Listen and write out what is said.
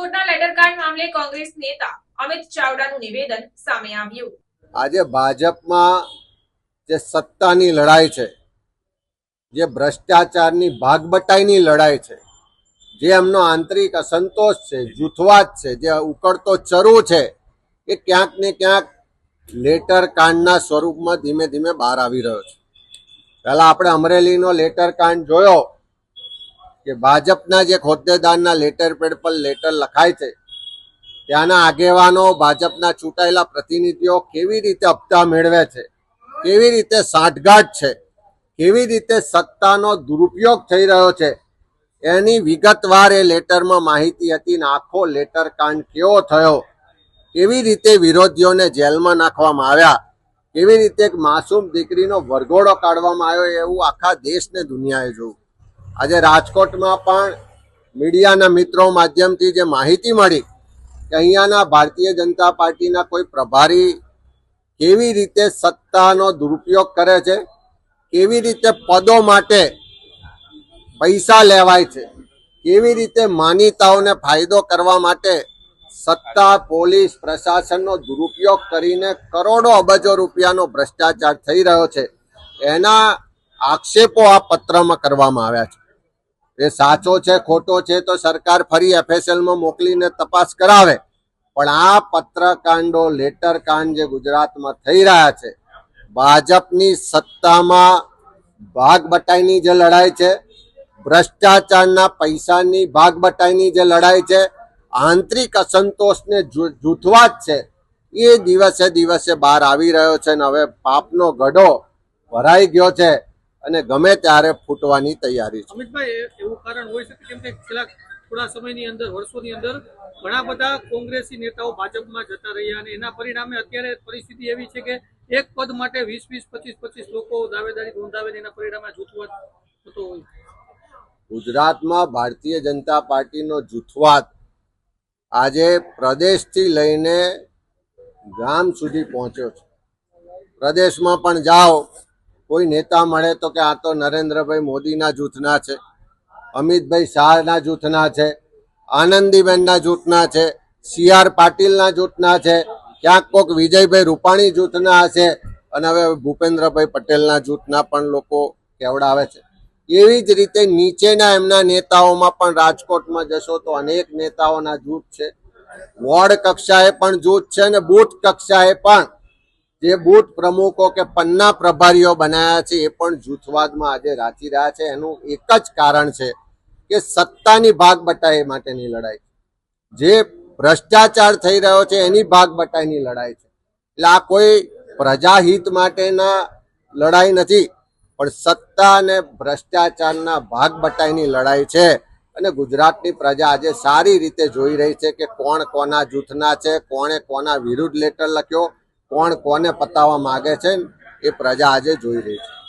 રાજકોટના લેટર મામલે કોંગ્રેસ નેતા અમિત ચાવડાનું નિવેદન સામે આવ્યું. આજે ભાજપમાં જે સત્તાની લડાઈ છે, જે ભ્રષ્ટાચારની ભાગબટાઈની લડાઈ છે, જે એમનો આંતરિક અસંતોષ છે, જૂથવાદ છે, જે ઉકળતો ચરુ છે, એ ક્યાંક ને ક્યાંક લેટર કાંડના સ્વરૂપમાં ધીમે ધીમે બહાર આવી રહ્યો છે. પહેલાં આપણે અમરેલીનો લેટર કાંડ જોયો કે ભાજપના જે હોદ્દેદારના લેટર પેડ પર લેટર લખાય છે, ત્યાંના આગેવાનો ભાજપના ચૂંટાયેલા પ્રતિનિધિઓ કેવી રીતે હપ્તા મેળવે છે, કેવી રીતે સાંઠગાંઠ છે, કેવી રીતે સત્તાનો દુરુપયોગ થઈ રહ્યો છે, એની વિગતવાર એ લેટરમાં માહિતી હતી ને આખો લેટર કાંડ કેવો થયો, કેવી રીતે વિરોધીઓને જેલમાં નાખવામાં આવ્યા, કેવી રીતે એક માસૂમ દીકરીનો વરઘોડો કાઢવામાં આવ્યો એવું આખા દેશને દુનિયાએ જોયું. આજે રાજકોટમાં પણ મીડિયાના મિત્રો માધ્યમથી જે માહિતી મળી કે અહીંયાના ભારતીય જનતા પાર્ટીના કોઈ પ્રભારી કેવી રીતે સત્તાનો દુરુપયોગ કરે છે, કેવી રીતે પદો માટે પૈસા લેવાય છે, કેવી રીતે માનીતાઓને ફાયદો કરવા માટે સત્તા, પોલીસ, પ્રશાસનનો દુરુપયોગ કરીને કરોડો અબજો રૂપિયાનો ભ્રષ્ટાચાર થઈ રહ્યો છે, એના આક્ષેપો આ પત્રમાં કરવામાં આવ્યા છે. એ સાચો છે, ખોટો છે તો સરકાર ફરી એફએસએલમાં મોકલીને તપાસ કરાવે. પણ આ પત્રકાંડો, લેટર કાંડ જે ગુજરાતમાં થઈ રહ્યા છે, ભાજપની સત્તામાં ભાગ બટાઈની જે લડાઈ છે, ભ્રષ્ટાચારના પૈસાની ભાગ બટાઈની જે લડાઈ છે, આંતરિક અસંતોષને જૂથવા જ છે, એ દિવસે દિવસે બહાર આવી રહ્યો છે ને હવે પાપનો ગઢો ભરાઈ ગયો છે. અને ગમે ત્યારે ફૂટવાની તૈયારી છે. અમિતભાઈ એવું કારણ હોય છે કેમ કે છેલ્લા થોડા સમયની અંદર વર્ષોની અંદર ઘણા બધા કોંગ્રેસી નેતાઓ ભાજપમાં જતા રહ્યા અને એના પરિણામે અત્યારે પરિસ્થિતિ એવી છે કે એક પદ માટે વીસ વીસ પચીસ પચીસ લોકો દાવેદારી નોંધાવે એના પરિણામે જૂથવાદ થતો હોય. ગુજરાતમાં ભારતીય જનતા પાર્ટીનો જૂથવાદ આજે પ્રદેશથી લઈને ગામ સુધી પહોંચ્યો છે. પ્રદેશમાં પણ જાઓ કોઈ નેતા મળે તો કે આ તો નરેન્દ્રભાઈ મોદીના જૂથના છે, અમિતભાઈ શાહના જૂથના છે, આનંદીબેનના જૂથના છે, સી આર પાટીલના જૂથના છે, ક્યાંક કોક વિજયભાઈ રૂપાણી જૂથના હશે અને હવે ભૂપેન્દ્રભાઈ પટેલના જૂથના પણ લોકો કેવડાવે છે. એવી જ રીતે નીચેના એમના નેતાઓમાં પણ રાજકોટમાં જશો તો અનેક નેતાઓના જૂથ છે. વોર્ડ કક્ષાએ પણ જૂથ છે અને બૂથ કક્ષાએ પણ જે બૂથ પ્રમુખો કે પન્ના પ્રભારીઓ બનાયા છે, એ પણ જૂથવાદમાં આજે રાચી રહ્યા છે. એનું એક જ કારણ છે કે સત્તાની ભાગ બટાઈ માટેની લડાઈ જે ભ્રષ્ટાચાર થઈ રહ્યો છે, એની ભાગ બટાઈની લડાઈ છે. એટલે આ કોઈ પ્રજાહિત માટેના લડાઈ નથી, પણ સત્તા અને ભ્રષ્ટાચારના ભાગ બટાઈની લડાઈ છે. અને ગુજરાતની પ્રજા આજે સારી રીતે જોઈ રહી છે કે કોણ કોના જૂથના છે, કોણે કોના વિરુદ્ધ લેટર લખ્યો કોણ કોને પતાવવા માંગે છે એ પ્રજા આજે જોઈ રહી છે.